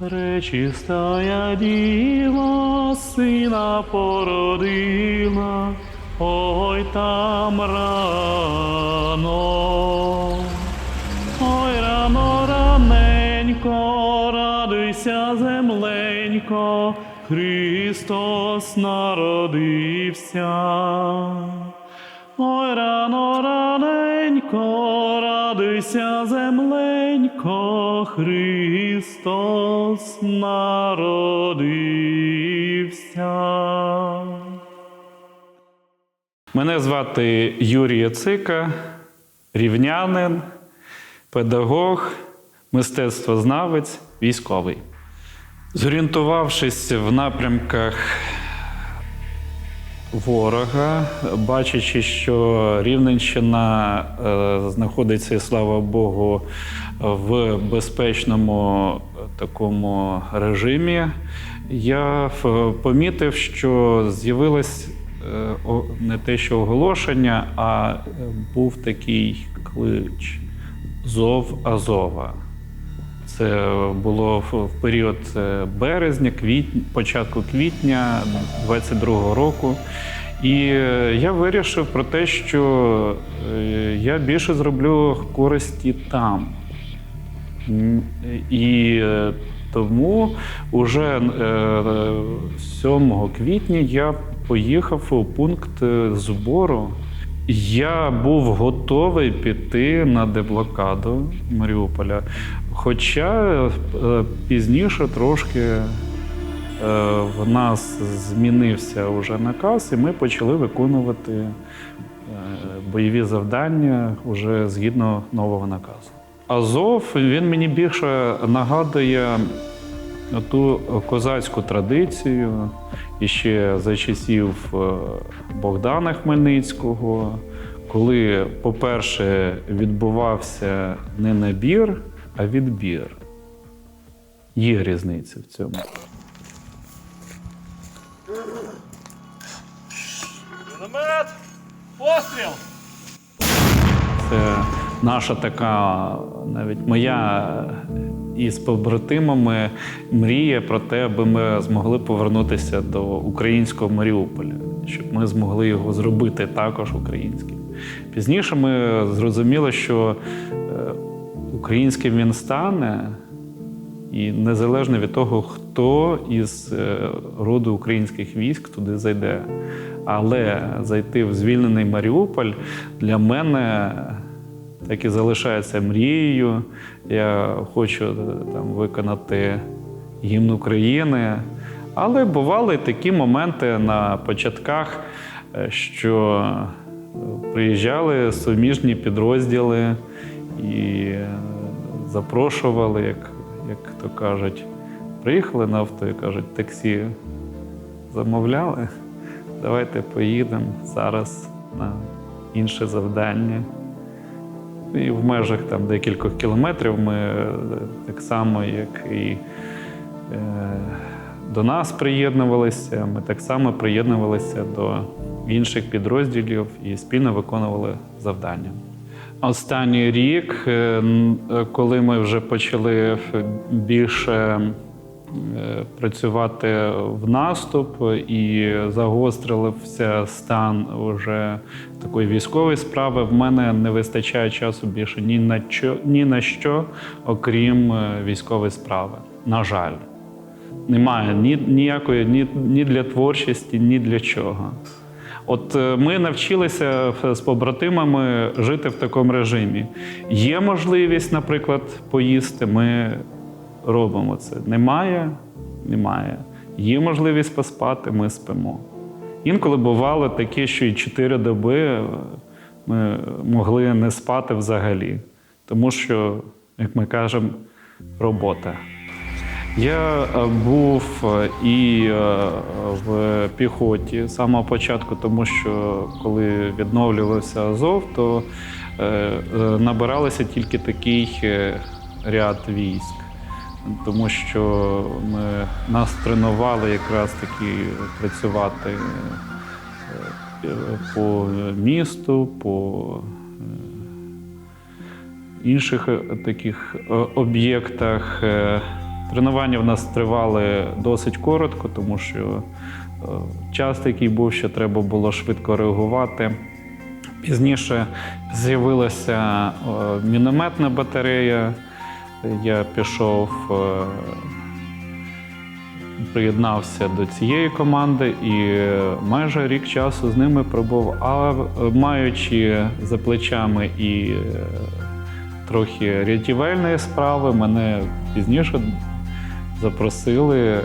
Пречистая діва сина породила, ой там рано. Ой, рано, раненько, радуйся, земленько, Христос народився. Ой, рано, раненько, радуйся, земленько, Христос народився. Мене звати Юрій Яцика, рівнянин, педагог, мистецтвознавець, військовий. Зорієнтувавшись в напрямках ворога, бачачи, що Рівненщина е, знаходиться, слава Богу, в безпечному е, такому режимі, я помітив, що з'явилось е, не те, що оголошення, а е, був такий клич Зов Азова. Це було в період е, березня, квітня, початку квітня 22-го року. І е, я вирішив про те, що е, я більше зроблю користі там. І е, тому уже 7 квітня я поїхав у пункт е, збору. Я був готовий піти на деблокаду Маріуполя. Хоча е, пізніше трошки е, в нас змінився вже наказ, і ми почали виконувати е, бойові завдання вже згідно нового наказу. Азов він мені більше нагадує ту козацьку традицію і ще за часів е, Богдана Хмельницького, коли, по-перше, відбувався не набір, а відбір. Є різниця в цьому. Міномет! Постріл! Це наша така, навіть моя із побратимами мрія про те, аби ми змогли повернутися до українського Маріуполя, щоб ми змогли його зробити також українським. Пізніше ми зрозуміли, що е, українським він стане, і незалежно від того, хто із е, роду українських військ туди зайде. Але зайти в звільнений Маріуполь для мене так і залишається мрією. Я хочу е, там виконати гімн України. Але бували такі моменти на початках, е, що е, приїжджали суміжні підрозділи і запрошували, як, як то кажуть, приїхали на авто і кажуть, таксі замовляли. Давайте поїдемо зараз на інше завдання. І в межах там декількох кілометрів ми е, так само, як і е, до нас приєднувалися, ми так само приєднувалися до інших підрозділів і спільно виконували завдання. Останній рік, е, коли ми вже почали більше працювати в наступ і загострився стан уже такої військової справи, в мене не вистачає часу більше ні на що, ні на що, окрім е, військової справи. На жаль, немає ні, ніякої ні, ні для творчості, ні для чого. От е, ми навчилися е, з побратимами жити в такому режимі. Є можливість, наприклад, поїсти, ми робимо це. Немає, немає. Є можливість поспати, ми спимо. Інколи бувало таке, що і чотири доби е, ми могли не спати взагалі, тому що, як ми кажемо, робота. Я е, був е, і в піхоті з самого початку, тому що коли відновлювався Азов, то набиралося тільки такий ряд військ. Тому що ми нас тренували якраз таки працювати е, по місту, по е, інших е, таких об'єктах. Тренування в нас тривали досить коротко, тому що час такий був, що треба було швидко реагувати. Пізніше з'явилася мінометна батарея. Я пішов, е, приєднався до цієї команди і майже рік часу з ними пробув. А е, маючи за плечами і е, трохи рятівельної справи, мене пізніше запросили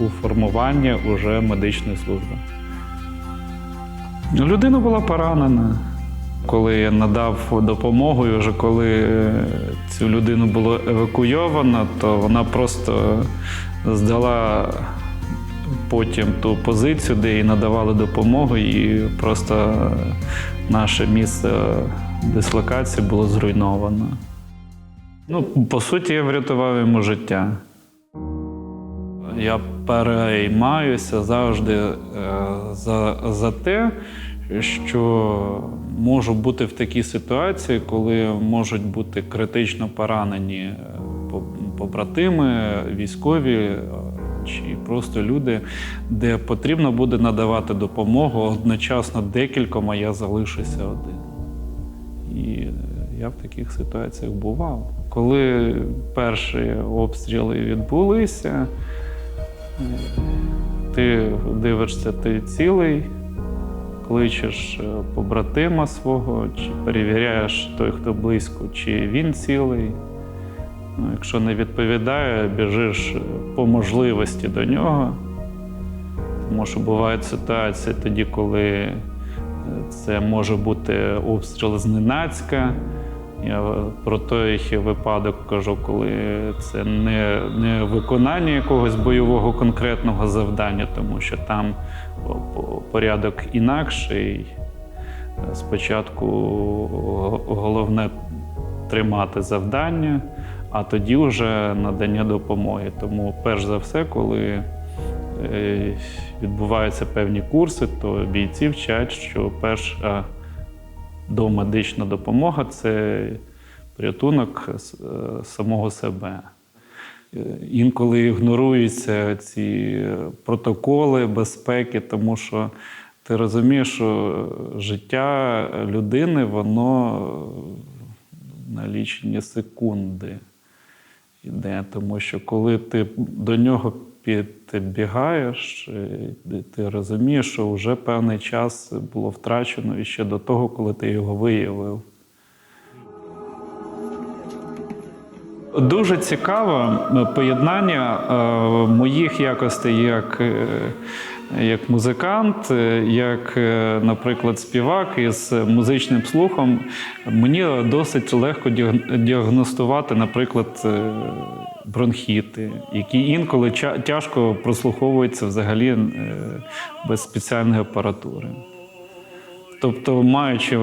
у формування уже медичної служби. Людина була поранена. Коли я надав допомогу, і вже коли е, цю людину було евакуйовано, то вона просто здала потім ту позицію, де їй надавали допомогу, і просто наше місце дислокації було зруйновано. Ну, по суті, я врятував йому життя. Я переймаюся завжди е, за, за те, що можу бути в такій ситуації, коли можуть бути критично поранені е, побратими, військові е, чи просто люди, де потрібно буде надавати допомогу одночасно декільком, а я залишуся один. І я в таких ситуаціях бував. Коли перші обстріли відбулися, е, ти дивишся, ти цілий, кличеш е, побратима свого, чи перевіряєш той, хто близько, чи він цілий. Ну, якщо не відповідає, біжиш е, по можливості до нього. Тому що бувають ситуації тоді, коли е, це може бути обстріл зненацька. Я про той випадок кажу, коли це не, не виконання якогось бойового конкретного завдання, тому що там по- по- порядок інакший. Спочатку головне тримати завдання, а тоді вже надання допомоги. Тому, перш за все, коли е, відбуваються певні курси, то бійці вчать, що перша домедична допомога це порятунок е, самого себе. Е, Інколи ігноруються ці протоколи безпеки, тому що ти розумієш, що життя людини воно на лічені секунди йде. Тому що коли ти до нього підбігаєш, е, ти розумієш, що вже певний час було втрачено і ще до того, коли ти його виявив. Дуже цікаве поєднання е, моїх якостей як, е, як музикант, е, як, е, наприклад, співак із музичним слухом. Мені досить легко діаг- діагностувати, наприклад, е, бронхіти, які інколи тяжко прослуховуються взагалі без спеціальної апаратури. Тобто, маючи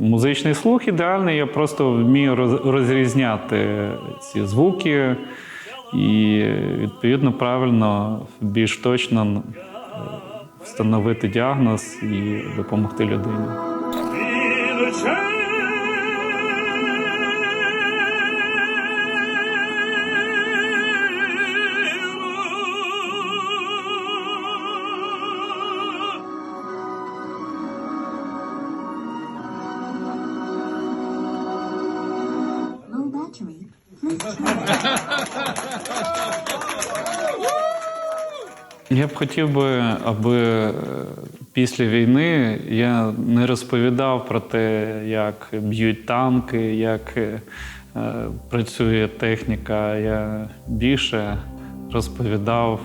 музичний слух ідеальний, я просто вмію роз- розрізняти ці звуки і, відповідно, правильно, більш точно встановити діагноз і допомогти людині. Low battery. Please Я б хотів би, аби е, після війни я не розповідав про те, як б'ють танки, як е, е, працює техніка. Я більше розповідав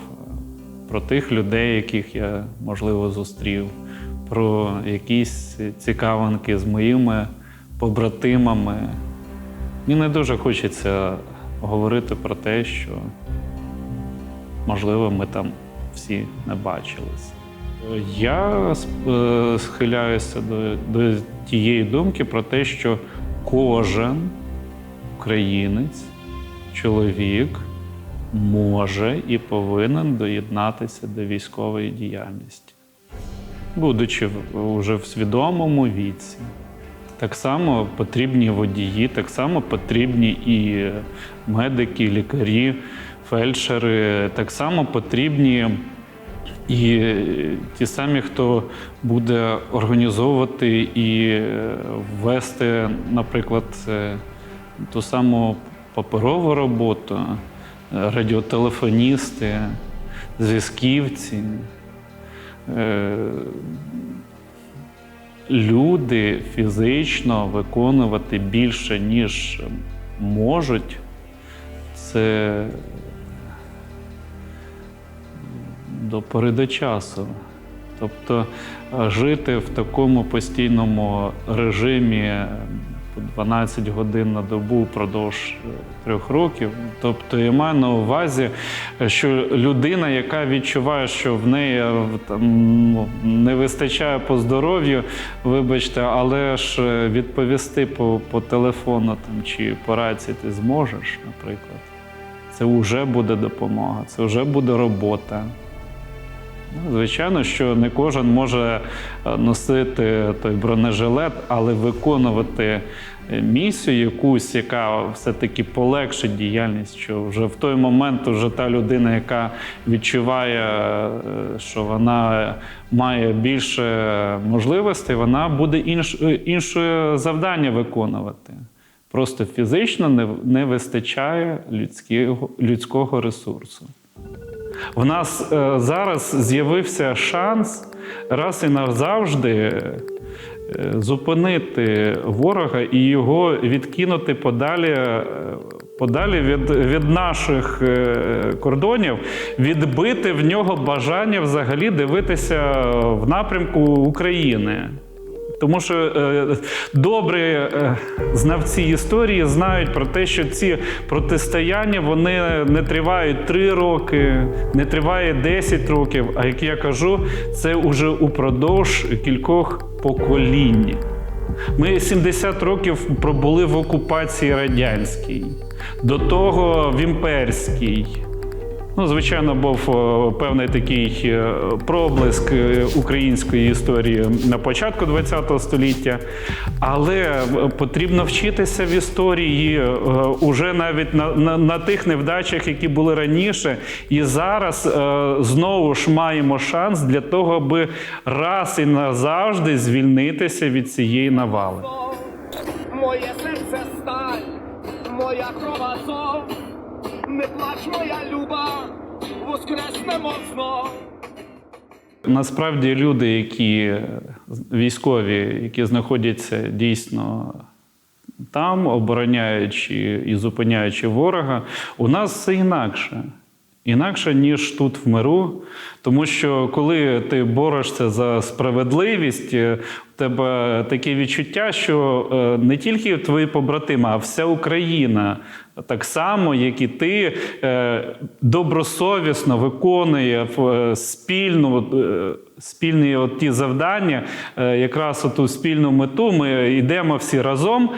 про тих людей, яких я можливо зустрів, про якісь цікавинки з моїми побратимами. Мені не дуже хочеться говорити про те, що можливо, ми там всі не бачились. Я е, схиляюся до, до тієї думки про те, що кожен українець, чоловік може і повинен доєднатися до військової діяльності, будучи в- уже в свідомому віці. Так само потрібні водії, так само потрібні і медики, лікарі, фельдшери, так само потрібні і ті самі, хто буде організовувати і е, вести, наприклад, е, ту саму паперову роботу, е, радіотелефоністи, зв'язківці. Люди фізично виконувати більше, ніж можуть, це до пори до часу. Тобто е, жити в такому постійному режимі е, 12 годин на добу впродовж е, трьох років. Тобто я маю на увазі, е, що людина, яка відчуває, що в неї е, там, ну, не вистачає по здоров'ю, вибачте, але ж е, відповісти по, по телефону там, чи по рації ти зможеш, наприклад. Це вже буде допомога, це вже буде робота. Ну, Звичайно, що не кожен може е, носити той бронежилет, але виконувати е, місію якусь, яка все-таки полегшить діяльність, що вже в той момент вже та людина, яка відчуває, е, що вона має більше можливостей, вона буде інш, інше завдання виконувати. Просто фізично не, не вистачає людського, людського ресурсу. В нас е, зараз з'явився шанс раз і назавжди е, зупинити ворога і його відкинути подалі, е, подалі від, від наших кордонів, відбити в нього бажання взагалі дивитися в напрямку України. Тому що е, добрі е, знавці історії знають про те, що ці протистояння вони не тривають 3 роки, не триває 10 років. А як я кажу, це вже упродовж кількох поколінь. Ми 70 років пробули в окупації радянській, до того в імперській. Ну, звичайно, був певний такий е, проблиск е, української історії на початку ХХ століття, але е, потрібно вчитися в історії е, уже навіть на, на, на тих невдачах, які були раніше. І зараз е, знову ж маємо шанс для того, аби раз і назавжди звільнитися від цієї навали. Моє серце сталь, моя кров азов, не плач, моя люба, воскреснемо знов. Насправді люди, які військові, які знаходяться дійсно там, обороняючи і зупиняючи ворога, у нас все інакше. Інакше, ніж тут в миру. Тому що коли ти борешся за справедливість, е, в тебе таке відчуття, що е, не тільки твої побратими, а вся Україна так само, як і ти, е, добросовісно виконує е, спільну, е, спільні от ті завдання, е, якраз оту спільну мету. Ми йдемо всі разом.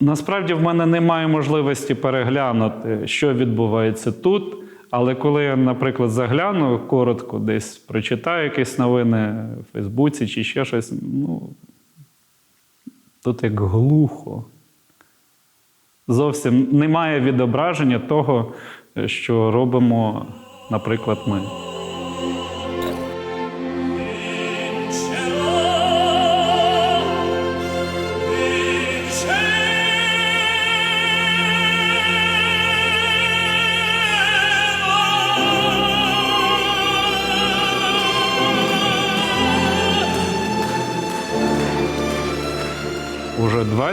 Насправді в мене немає можливості переглянути, що відбувається тут. Але коли я, наприклад, загляну коротко, десь прочитаю якісь новини в Фейсбуці чи ще щось, ну тут як глухо. Зовсім немає відображення того, що робимо, наприклад, ми.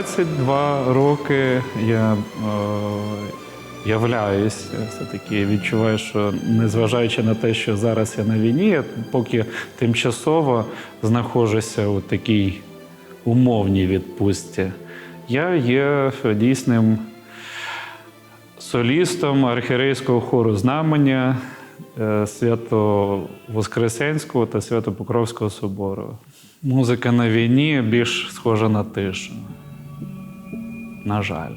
22 роки я е, являюсь, все-таки відчуваю, що незважаючи на те, що зараз я на війні, я поки тимчасово знаходжуся у такій умовній відпустці, я є дійсним солістом архірейського хору знамення е, Свято-Воскресенського та Свято-Покровського собору. Музика на війні більш схожа на тишу. На жаль,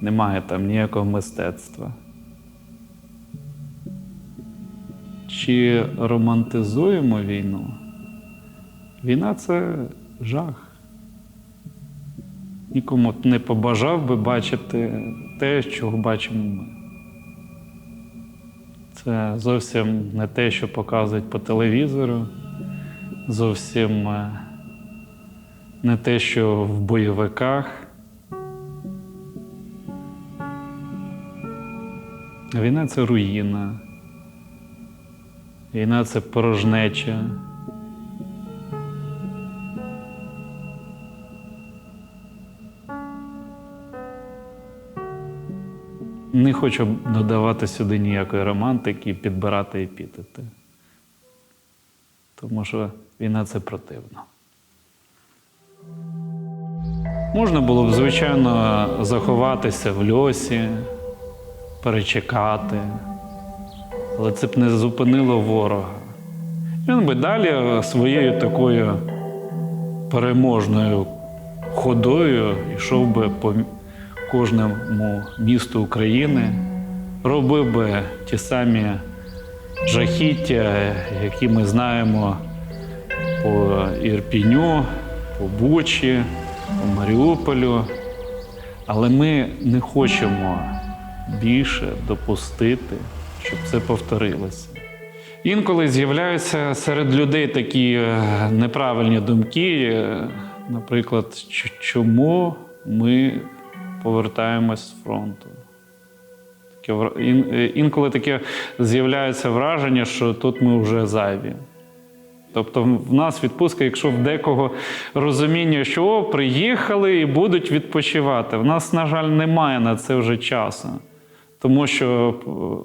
немає там ніякого мистецтва. Чи романтизуємо війну? Війна це жах. нікому не побажав би бачити те, чого бачимо ми. Це зовсім не те, що показують по телевізору, зовсім е, не те, що в бойовиках. Війна це руїна. Війна це порожнеча. Не хочу додавати сюди ніякої романтики, підбирати епітети. Тому що війна це противно. Можна було б, звичайно, заховатися в льосі, перечекати, але це б не зупинило ворога. Він би далі своєю такою переможною ходою йшов би по кожному місту України, робив би ті самі жахіття, які ми знаємо по Ірпіню, по Бучі, по Маріуполю. Але ми не хочемо більше допустити, щоб це повторилося. Інколи з'являються серед людей такі е, неправильні думки, е, наприклад, чому ми повертаємось з фронту. Е, Інколи таке з'являється враження, що тут ми вже зайві. Тобто в нас відпустка, якщо в декого розуміння, що о, приїхали і будуть відпочивати. В нас, на жаль, немає на це вже часу. Тому що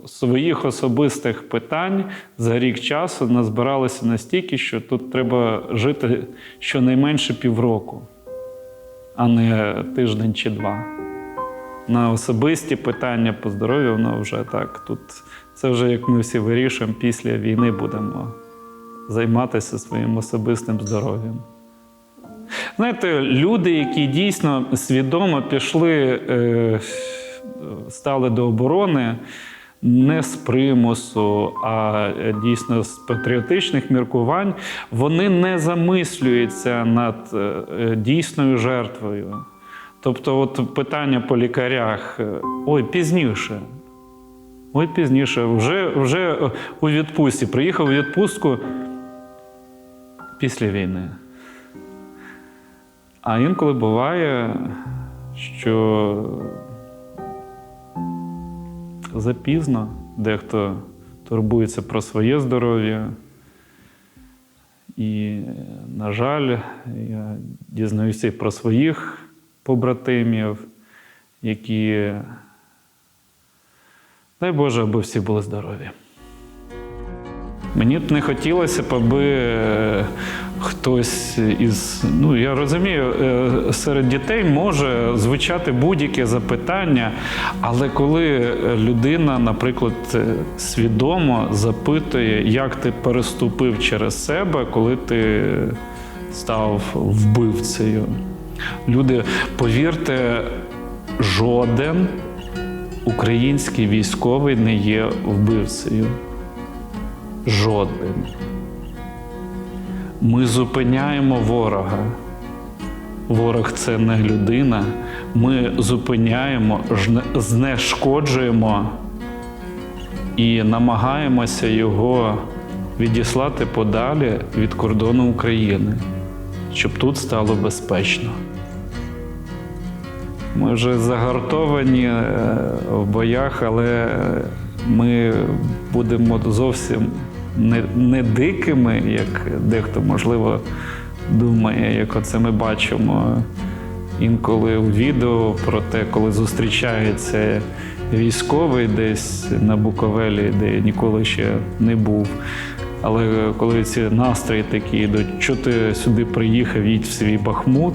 е, своїх особистих питань за рік часу назбиралося настільки, що тут треба жити щонайменше півроку, а не тиждень чи два. На особисті питання по здоров'ю воно вже так. Тут це вже як ми всі вирішуємо, після війни будемо займатися своїм особистим здоров'ям. Знаєте, люди, які дійсно свідомо пішли, е, стали до оборони не з примусу, а е, дійсно з патріотичних міркувань, вони не замислюються над е, е, дійсною жертвою. Тобто, от питання по лікарях: ой, пізніше. Ой, пізніше, вже, вже у відпустці. Приїхав у відпустку після війни. А інколи буває, що запізно дехто турбується про своє здоров'я. І, на жаль, я дізнаюся про своїх побратимів, які, дай Боже, аби всі були здорові. Мені б не хотілося аби е, хтось із. Ну, я розумію, е, серед дітей може звучати будь-яке запитання, але коли людина, наприклад, е, свідомо запитує, як ти переступив через себе, коли ти став вбивцею. Люди, повірте, жоден український військовий не є вбивцею. Жоден. Ми зупиняємо ворога. Ворог це не людина. Ми зупиняємо, знешкоджуємо і намагаємося його відіслати подалі від кордону України, щоб тут стало безпечно. Ми вже загартовані е, в боях, але ми будемо зовсім не, не дикими, як дехто, можливо, думає, як оце ми бачимо інколи у відео про те, коли зустрічається військовий десь на Буковелі, де ніколи ще не був. Але коли ці настрої такі йдуть, що ти сюди приїхав, їдь в свій Бахмут.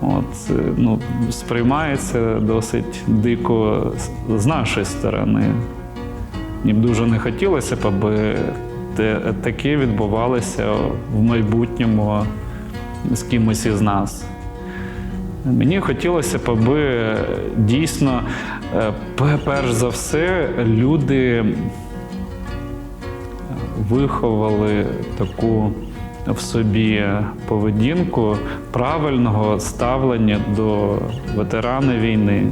От, е, ну, сприймається досить дико з нашої сторони. Мені б дуже не хотілося б, аби таке відбувалося в майбутньому з кимось із нас. Мені хотілося б, аби дійсно, е, перш за все, люди виховали таку в собі поведінку правильного ставлення до ветерана війни,